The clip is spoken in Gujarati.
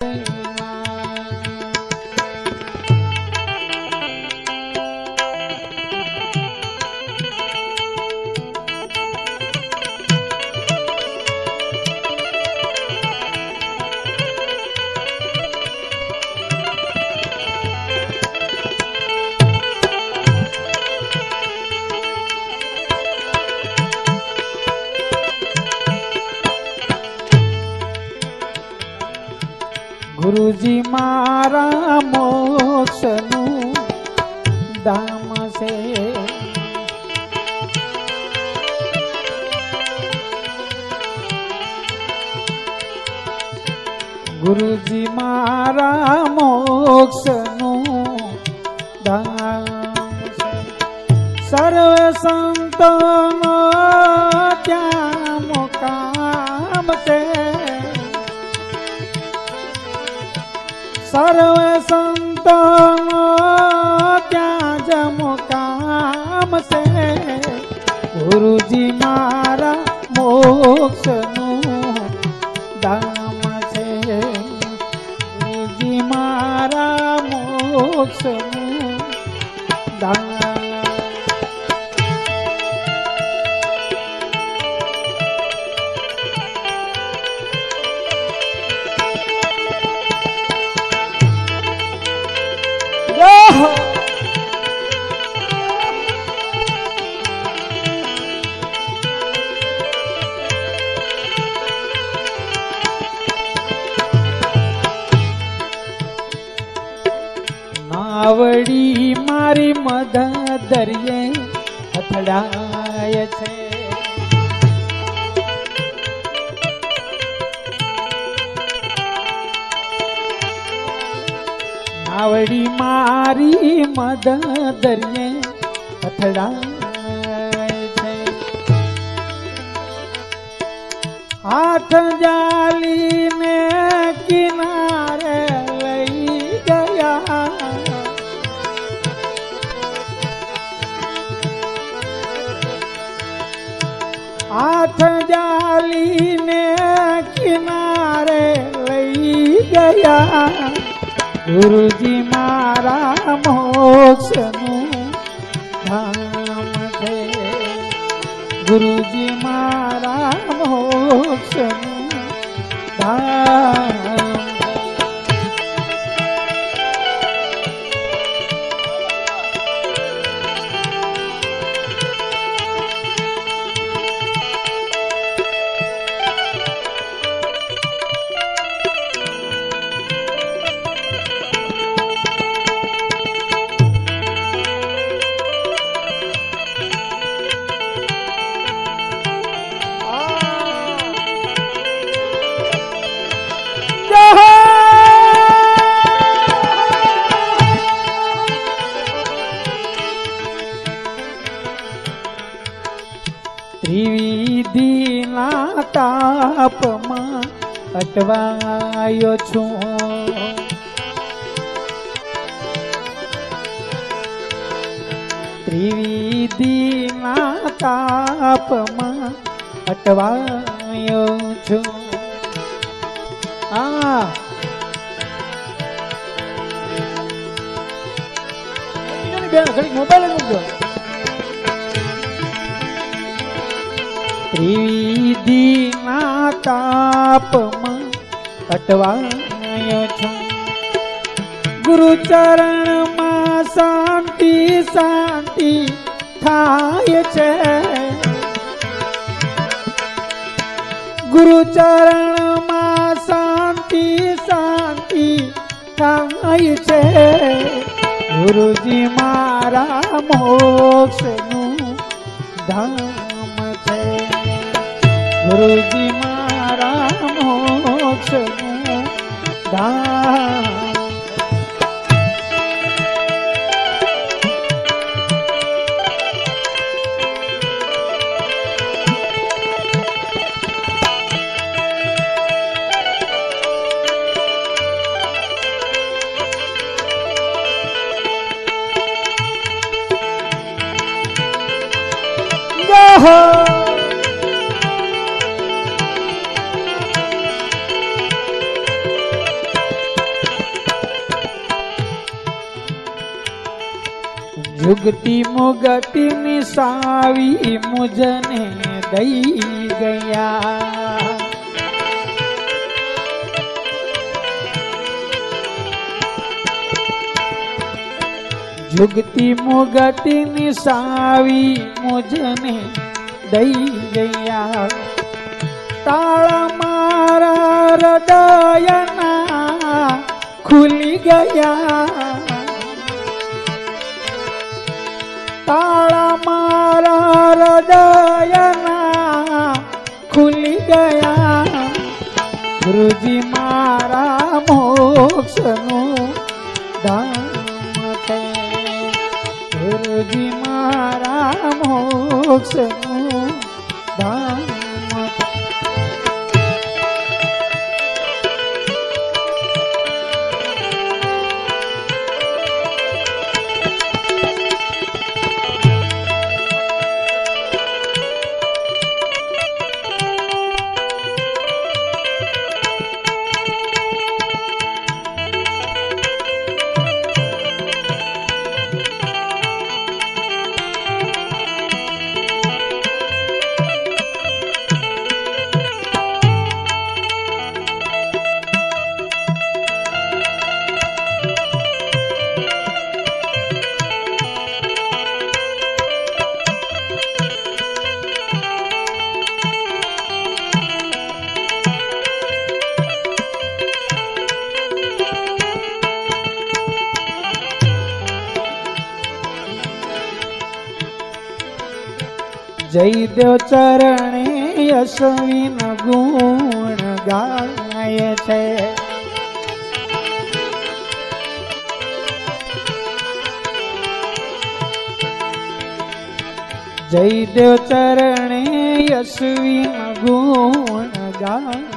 Thank. ગુરુજી મારા મોક્ષનું ધામ છે. ગુરુજી મારા મોક્ષનું ધામ સર્વ સંતોનો ગુરુજી મારા મોક્ષનું ધામ છે. ગુરુજી મારા મોક્ષનું ધામ નાવડી મારી મધ દરિયે અથડાય છે. નાવડી મારી મધ દરિયે અથડાય છે. હાથ જાલીને કિનારે ગયા ગુરુજી મારા મોક્ષનું ધામ છે. ગુરુજી મારા મોક્ષનું ધામ છે. દીના તાપમાં અટવાયો છું ત્રિવિધિના તાપમાં અટવાયો છું આ ઘડીક મોબાઈલ મૂકજો તાપમાં અટવાયો છું. ગુરુ ચરણમાં શાંતિ શાંતિ થાય છે. ગુરુ ચરણમાં શાંતિ શાંતિ થાય છે. ગુરુજી મારા મોક્ષનું ધામ છે. ગુરુજી મોક્ષનું ધામ જુગતી મુગતી નિસાવી મુજને દઈ ગયા જુગતી મુગતી નિસાવી મુજને દઈ ગયા તાળા મારા હૃદયના ખુલી ગયા તાળા મારા હૃદયના ખુલી ગયા. ગુરુજી મારા મોક્ષનું ધામ ગુરુજી મારા મોક્ષનું ધામ જયદેવ ચરણે યશવીન ગુણ ગાય છે. જયદેવ ચરણે યશવીન ગુણ ગાય